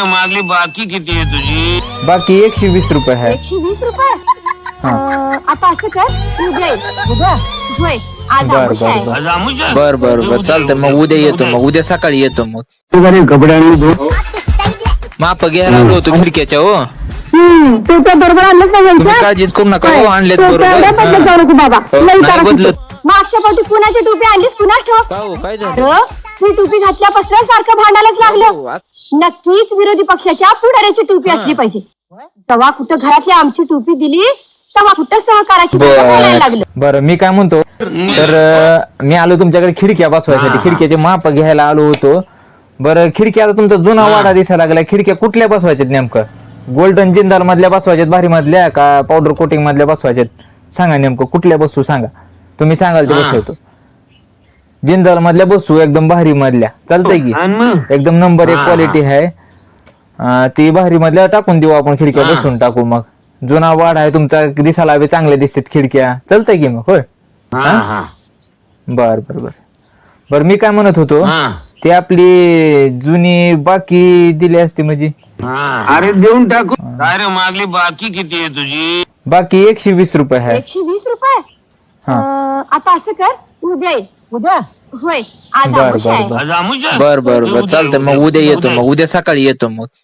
मागली बाकी किती आहे तुझी? बाकी एकशे वीस रुपये आहे. एकशे वीस रुपये? हा. अं, आता असं कर उद्या ये. उद्या? होय. आज बर बर आहे. बर. आज बर बर बर. चालतंय मग उद्या येतो मग उद्या सकाळी येतो मग. माप घ्यायला आलो होतो खिडक्याच्या हो. हम्म, तू तर बरोबर आणलंच नाही तुम्ही? काळजीच करू नका हो आणलेत तू बरोबर. बदलत हा. जाऊ नको बाबा. हो, लई नाही तारा बदलत. फुटतो. मागच्या पाठी कुणाची टोपी आणलीस? कुणाच ठेव? का हो काय झालं? अरे तू टोपी घातल्यापासून सारखं भांडायलाच लागलं. हो, आज- नक्कीच विरोधी पक्षाच्या पुढाऱ्याची टोपी असली पाहिजे. तेव्हा कुठं घरातली आमची टोपी दिली तेव्हा कुठं सहकाराची बर. टोपी बोलायला लागलं? बरं मी काय म्हणतो तर अं, मी आलो तुमच्याकडे खिडक्या बसवायसाठी. खिडक्याचे माप घ्यायला आलो होतो. बरं खिडक्या आता तुमचा जुना वाडा दिसायला लागला. खिडक्या कुठल्या बसवायच्यात नेमकं? गोल्डन जिंदाल मधल्या बसवायच्यात भारी मधल्या का पावडर कोटिंग मधल्या बसवायच्यात? सांगा नेमकं कुठल्या बसू सांगा. तुम्ही सांगाल ते बसवतो. जिंदाल मधल्या बसू एकदम भारी मधल्या चालतंय की? आण मग? एकदम नंबर एक हा, क्वालिटी आहे अं, ती भारी मधल्या टाकून देऊ आपण खिडक्या हा. बसून टाकू मग. जुना वाड आहे तुमचा दिसायला बी चांगल्या दिसतात खिडक्या. चालतंय की मग होय? हा हा? बर बर बर. बर मी काय म्हणत होतो हा. ते आपली जुनी बाकी दिली असती म्हणजे? हा. अरे देऊन टाकू. काय रे मागली बाकी किती आहे तुझी? बाकी एकशे वीस रुपये आहे. एकशे वीस रुपये? हा. अं, आता असं कर उद्या ये. उद्या? होय. आज बर, आमुष बर, आहे? बर. बर बर चालतंय मग उद्या येतो मग उद्या सकाळी येतो मग.